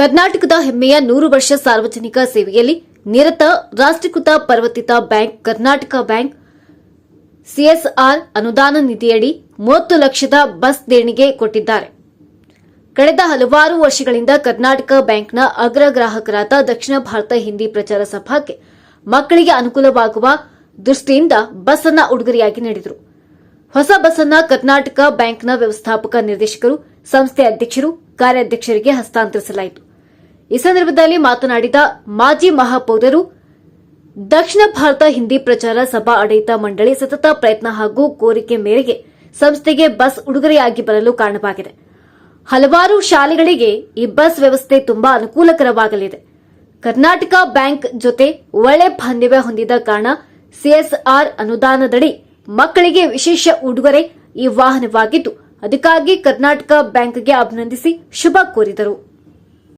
ಕರ್ನಾಟಕದ ಹೆಮ್ಮೆಯ ನೂರು ವರ್ಷ ಸಾರ್ವಜನಿಕ ಸೇವೆಯಲ್ಲಿ ನಿರತ ರಾಷ್ಟ್ರೀಕೃತ ಪರ್ವತಿತ ಬ್ಯಾಂಕ್ ಕರ್ನಾಟಕ ಬ್ಯಾಂಕ್ ಸಿಎಸ್ಆರ್ ಅನುದಾನ ನಿಧಿಯಡಿ ಮೂವತ್ತು ಲಕ್ಷದ ಬಸ್ ದೇಣಿಗೆ ಕೊಟ್ಟಿದ್ದಾರೆ. ಕಳೆದ ಹಲವಾರು ವರ್ಷಗಳಿಂದ ಕರ್ನಾಟಕ ಬ್ಯಾಂಕ್ನ ಅಗ್ರ ಗ್ರಾಹಕರಾದ ದಕ್ಷಿಣ ಭಾರತ ಹಿಂದಿ ಪ್ರಚಾರ ಸಭಾಕ್ಕೆ ಮಕ್ಕಳಿಗೆ ಅನುಕೂಲವಾಗುವ ದೃಷ್ಟಿಯಿಂದ ಬಸ್ ಅನ್ನ ಉಡುಗೊರೆಯಾಗಿ ನೀಡಿದರು. ಹೊಸ ಬಸ್ ಅನ್ನ ಕರ್ನಾಟಕ ಬ್ಯಾಂಕ್ನ ವ್ಯವಸ್ಥಾಪಕ ನಿರ್ದೇಶಕರು, ಸಂಸ್ಥೆ ಅಧ್ಯಕ್ಷರು, ಕಾರ್ಯಾಧ್ಯಕ್ಷರಿಗೆ ಹಸ್ತಾಂತರಿಸಲಾಯಿತು. ಈ ಸಂದರ್ಭದಲ್ಲಿ ಮಾತನಾಡಿದ ಮಾಜಿ ಮಹಾಪೌರರು, ದಕ್ಷಿಣ ಭಾರತ ಹಿಂದಿ ಪ್ರಚಾರ ಸಭಾ ಆಡಳಿತ ಮಂಡಳಿ ಸತತ ಪ್ರಯತ್ನ ಹಾಗೂ ಕೋರಿಕೆ ಮೇರೆಗೆ ಸಂಸ್ಥೆಗೆ ಬಸ್ ಉಡುಗೊರೆಯಾಗಿ ಬರಲು ಕಾರಣವಾಗಿದೆ. ಹಲವಾರು ಶಾಲೆಗಳಿಗೆ ಈ ಬಸ್ ವ್ಯವಸ್ಥೆ ತುಂಬಾ ಅನುಕೂಲಕರವಾಗಲಿದೆ. ಕರ್ನಾಟಕ ಬ್ಯಾಂಕ್ ಜೊತೆ ಒಳ್ಳೆ ಬಾಂಧವ್ಯ ಹೊಂದಿದ ಕಾರಣ ಸಿಎಸ್ಆರ್ ಅನುದಾನದಡಿ ಮಕ್ಕಳಿಗೆ ವಿಶೇಷ ಉಡುಗೊರೆ ಈ ವಾಹನವಾಗಿದ್ದು, ಅದಕ್ಕಾಗಿ ಕರ್ನಾಟಕ ಬ್ಯಾಂಕ್ಗೆ ಅಭಿನಂದಿಸಿ ಶುಭ ಕೋರಿದರು.